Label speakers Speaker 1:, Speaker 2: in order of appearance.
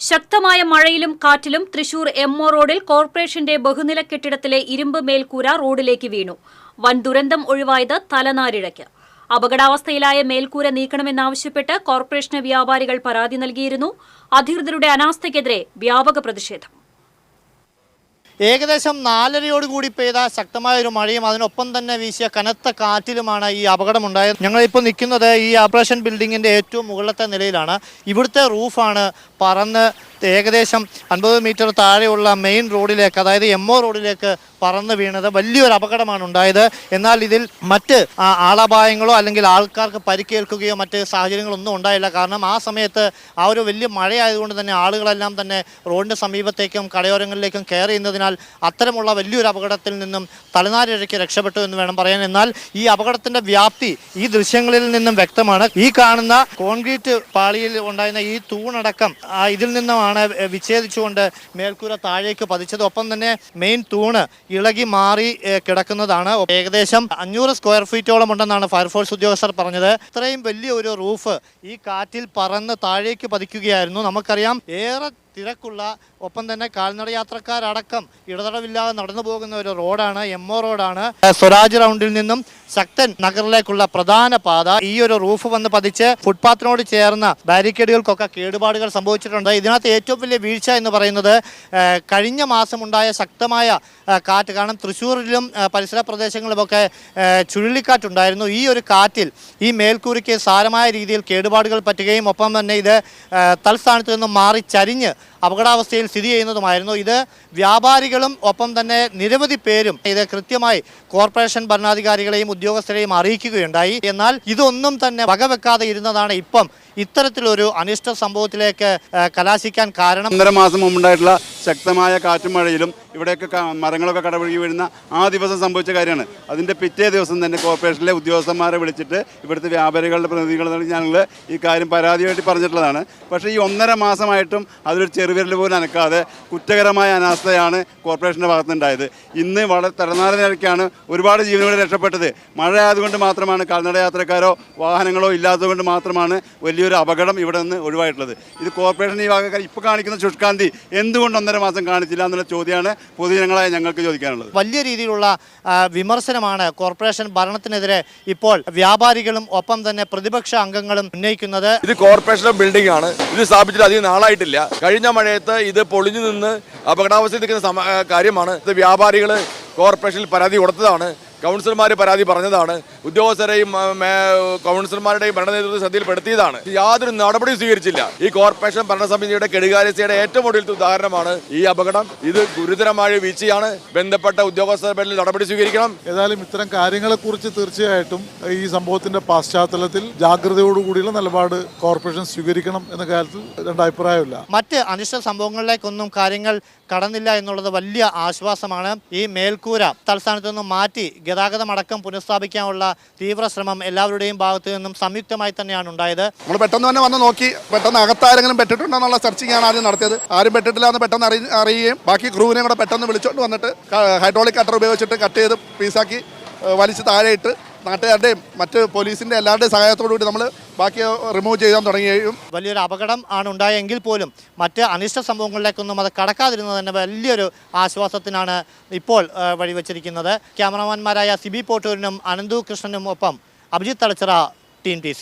Speaker 1: ശക്തമായ മഴയിലും കാറ്റിലും തൃശൂർ എം ഒ റോഡിൽ കോർപ്പറേഷന്റെ ബഹുനില കെട്ടിടത്തിലെ ഇരുമ്പ് മേൽക്കൂര റോഡിലേക്ക് വീണു. വൻ ദുരന്തം ഒഴിവായത് തലനാരിഴയ്ക്ക്. അപകടാവസ്ഥയിലായ മേൽക്കൂര നീക്കണമെന്നാവശ്യപ്പെട്ട് കോർപ്പറേഷന് വ്യാപാരികൾ പരാതി നൽകിയിരുന്നു. അധികൃതരുടെ അനാസ്ഥയ്ക്കെതിരെ വ്യാപക പ്രതിഷേധം.
Speaker 2: ഏകദേശം നാലരയോടുകൂടി പെയ്ത ശക്തമായ ഒരു മഴയും അതിനൊപ്പം തന്നെ വീശിയ കനത്ത കാറ്റിലുമാണ് ഈ അപകടമുണ്ടായത്. ഞങ്ങളിപ്പോൾ നിൽക്കുന്നത് ഈ ഓപ്പറേഷൻ ബിൽഡിങ്ങിന്റെ ഏറ്റവും മുകളിലത്തെ നിലയിലാണ്. ഇവിടുത്തെ റൂഫാണ് പറന്ന് ഏകദേശം അൻപത് മീറ്റർ താഴെയുള്ള മെയിൻ റോഡിലേക്ക് അതായത് എം റോഡിലേക്ക് പറന്ന് വീണത് വലിയൊരു അപകടമാണ് ഉണ്ടായത്. എന്നാൽ ഇതിൽ മറ്റ് ആളപായങ്ങളോ അല്ലെങ്കിൽ ആൾക്കാർക്ക് പരിക്കേൽക്കുകയോ മറ്റ് സാഹചര്യങ്ങളൊന്നും ഉണ്ടായില്ല. കാരണം ആ സമയത്ത് ആ ഒരു വലിയ മഴയായതുകൊണ്ട് തന്നെ ആളുകളെല്ലാം തന്നെ റോഡിന്റെ സമീപത്തേക്കും കടയോരങ്ങളിലേക്കും കയറി ചെയ്യുന്നതിനാൽ അത്തരമുള്ള വലിയൊരു അപകടത്തിൽ നിന്നും തലനാരിഴയ്ക്ക് രക്ഷപ്പെട്ടു എന്ന് വേണം പറയാൻ. എന്നാൽ ഈ അപകടത്തിന്റെ വ്യാപ്തി ഈ ദൃശ്യങ്ങളിൽ നിന്നും വ്യക്തമാണ്. ഈ കാണുന്ന കോൺക്രീറ്റ് പാളിയിൽ ഉണ്ടായിരുന്ന ഈ തൂണടക്കം ഇതിൽ നിന്നുമാണ് വിച്ഛേദിച്ചുകൊണ്ട് മേൽക്കൂര താഴേക്ക് പതിച്ചത്. ഒപ്പം തന്നെ മെയിൻ തൂണ് ഇളകി മാറി കിടക്കുന്നതാണ്. ഏകദേശം അഞ്ഞൂറ് സ്ക്വയർ ഫീറ്റോളം ഉണ്ടെന്നാണ് ഫയർഫോഴ്സ് ഉദ്യോഗസ്ഥർ പറഞ്ഞത്. ഇത്രയും വലിയ ഒരു റൂഫ് ഈ കാറ്റിൽ പറന്ന് താഴേക്ക് പതിക്കുകയായിരുന്നു. നമുക്കറിയാം ഏറെ തിരക്കുള്ള ഒപ്പം തന്നെ കാൽനട യാത്രക്കാരടക്കം ഇടതടവില്ലാതെ നടന്നു പോകുന്ന ഒരു റോഡാണ് എം ഒ റോഡാണ്. സ്വരാജ് റൗണ്ടിൽ നിന്നും ശക്തൻ നഗറിലേക്കുള്ള പ്രധാന പാത. ഈ ഒരു റൂഫ് വന്ന് പതിച്ച് ഫുട്പാത്തിനോട് ചേർന്ന ബാരിക്കേഡുകൾക്കൊക്കെ കേടുപാടുകൾ സംഭവിച്ചിട്ടുണ്ട്. ഇതിനകത്ത് ഏറ്റവും വലിയ വീഴ്ച എന്ന് പറയുന്നത് കഴിഞ്ഞ മാസം ഉണ്ടായ ശക്തമായ കാറ്റ്. കാരണം തൃശ്ശൂരിലും പരിസര പ്രദേശങ്ങളിലുമൊക്കെ ചുഴലിക്കാറ്റുണ്ടായിരുന്നു. ഈ ഒരു കാറ്റിൽ ഈ മേൽക്കൂരയ്ക്ക് സാരമായ രീതിയിൽ കേടുപാടുകൾ പറ്റുകയും ഒപ്പം തന്നെ ഇത് തൽസ്ഥാനത്ത് നിന്നും മാറി ചരിഞ്ഞ് അപകടാവസ്ഥയിൽ സ്ഥിതി ചെയ്യുന്നതുമായിരുന്നു. ഇത് വ്യാപാരികളും ഒപ്പം തന്നെ നിരവധി പേരും ഇത് കൃത്യമായി കോർപ്പറേഷൻ ഭരണാധികാരികളെയും ഉദ്യോഗസ്ഥരെയും അറിയിക്കുകയുണ്ടായി. എന്നാൽ ഇതൊന്നും തന്നെ വകവെക്കാതെ ഇരുന്നതാണ് ഇപ്പം ഇത്തരത്തിലൊരു അനിഷ്ട സംഭവത്തിലേക്ക് കലാശിക്കാൻ കാരണം.
Speaker 3: ഒന്നര മാസം മുമ്പുണ്ടായിട്ടുള്ള ശക്തമായ കാറ്റും മഴയിലും ഇവിടെയൊക്കെ മരങ്ങളൊക്കെ കടപുഴകി വീഴുന്ന ആ ദിവസം സംഭവിച്ച കാര്യമാണ്. അതിന്റെ പിറ്റേ ദിവസം തന്നെ കോർപ്പറേഷനിലെ ഉദ്യോഗസ്ഥന്മാരെ വിളിച്ചിട്ട് ഇവിടുത്തെ വ്യാപാരികളുടെ പ്രതിനിധികൾ ഞങ്ങൾ ഈ കാര്യം പരാതിയായിട്ട് പറഞ്ഞിട്ടുള്ളതാണ്. പക്ഷേ ഈ ഒന്നര മാസമായിട്ടും അതൊരു ചെറുവിരൽ പോലും അനക്കാതെ കുറ്റകരമായ അനാസ്ഥയാണ് കോർപ്പറേഷന്റെ ഭാഗത്തുനിന്നുണ്ടായത്. ഇന്ന് വളരെ തലനാര നിരക്കാണ് ഒരുപാട് ജീവനുകൾ രക്ഷപ്പെട്ടത്. മഴ ആയതുകൊണ്ട് മാത്രമാണ് കാൽനട യാത്രക്കാരോ വാഹനങ്ങളോ ഇല്ലാത്തതുകൊണ്ട് മാത്രമാണ് വലിയൊരു അപകടം ഇവിടെ നിന്ന് ഒഴിവായിട്ടുള്ളത്. ഇത് കോർപ്പറേഷൻ ഈ ഭാഗക്കാർ ഇപ്പോൾ കാണിക്കുന്ന ശുഷ്കാന്തി എന്തുകൊണ്ട് ഒന്നര മാസം കാണിച്ചില്ല എന്നുള്ള ചോദ്യമാണ് പൊതുജനങ്ങളായ ഞങ്ങൾക്ക് ചോദിക്കാനുള്ളത്.
Speaker 2: വലിയ രീതിയിലുള്ള വിമർശനമാണ് കോർപ്പറേഷൻ ഭരണത്തിനെതിരെ ഇപ്പോൾ വ്യാപാരികളും ഒപ്പം തന്നെ പ്രതിപക്ഷ അംഗങ്ങളും ഉന്നയിക്കുന്നത്.
Speaker 4: ഇത് കോർപ്പറേഷന്റെ ബിൽഡിംഗ് ആണ്. ഇത് സ്ഥാപിച്ചിട്ട് അധികം നാളായിട്ടില്ല. കഴിഞ്ഞ മഴയത്ത് ഇത് പൊളിഞ്ഞു നിന്ന് അപകടാവസ്ഥ നിൽക്കുന്ന കാര്യമാണ്. ഇത് വ്യാപാരികൾ കോർപ്പറേഷനിൽ പരാതി കൊടുത്തതാണ്. കൗൺസിലർമാർ പരാതി പറഞ്ഞതാണ്. ഉദ്യോഗസ്ഥരെയും കൗൺസിലർമാരുടെയും ഭരണനേതൃത്വം ശ്രദ്ധയിൽപ്പെടുത്തിയതാണ്. യാതൊരു നടപടിയും സ്വീകരിച്ചില്ല. ഈ കോർപ്പറേഷൻ ഭരണസമിതിയുടെ കെടുകാര്യസ്ഥയുടെ ഏറ്റവും ഒടുവിലത്തെ ഉദാഹരണമാണ് ഈ അപകടം. ഇത് ഗുരുതരമായ വീഴ്ചയാണ്. ബന്ധപ്പെട്ട ഉദ്യോഗസ്ഥരുടെ പേരിൽ നടപടി സ്വീകരിക്കണം.
Speaker 5: ഏതായാലും ഇത്തരം കാര്യങ്ങളെക്കുറിച്ച് തീർച്ചയായിട്ടും ഈ സംഭവത്തിന്റെ പശ്ചാത്തലത്തിൽ ജാഗ്രതയോടുകൂടിയുള്ള നിലപാട് കോർപ്പറേഷൻ സ്വീകരിക്കണം എന്ന കാര്യത്തിൽ രണ്ടഭിപ്രായമില്ല
Speaker 2: മറ്റ് അനിഷ്ട സംഭവങ്ങളിലേക്കൊന്നും കാര്യങ്ങൾ കടന്നില്ല എന്നുള്ളത് വലിയ ആശ്വാസമാണ്. ഈ മേൽക്കൂര തലസ്ഥാനത്ത് നിന്നും മാറ്റി ഗതാഗതം അടക്കം പുനഃസ്ഥാപിക്കാനുള്ള തീവ്ര ശ്രമം എല്ലാവരുടെയും ഭാഗത്തു നിന്നും സംയുക്തമായി തന്നെയാണ് ഉണ്ടായത്.
Speaker 6: നമ്മൾ പെട്ടെന്ന് തന്നെ വന്ന് നോക്കി പെട്ടെന്ന് അകത്താരെങ്കിലും പെട്ടിട്ടുണ്ടോ എന്നുള്ള സെർച്ചിങ് ആണ് ആദ്യം നടത്തിയത്. ആരും പെട്ടിട്ടില്ല എന്ന് പെട്ടെന്ന് അറി അറിയുകയും ബാക്കി ക്രൂവിനെ കൂടെ പെട്ടെന്ന് വിളിച്ചോണ്ട് വന്നിട്ട് ഹൈഡ്രോളിക് കട്ടർ ഉപയോഗിച്ചിട്ട് കട്ട് ചെയ്ത് പീസാക്കി വലിച്ച് താഴെയിട്ട് നാട്ടുകാരുടെയും മറ്റ് പോലീസിന്റെ എല്ലാവരുടെയും സഹായത്തോടു കൂടി നമ്മൾ ബാക്കി റിമൂവ് ചെയ്യാൻ തുടങ്ങുകയും.
Speaker 2: വലിയൊരു അപകടം ആണ് ഉണ്ടായെങ്കിൽ പോലും മറ്റ് അനിഷ്ട സംഭവങ്ങളിലേക്കൊന്നും അത് കടക്കാതിരുന്നത് തന്നെ വലിയൊരു ആശ്വാസത്തിനാണ് ഇപ്പോൾ വഴിവെച്ചിരിക്കുന്നത്. ക്യാമറമാൻമാരായ സിബി പോട്ടൂരിനും അനന്തു കൃഷ്ണനും ഒപ്പം അഭിജിത്ത് തളച്ചിറ ടീം ടി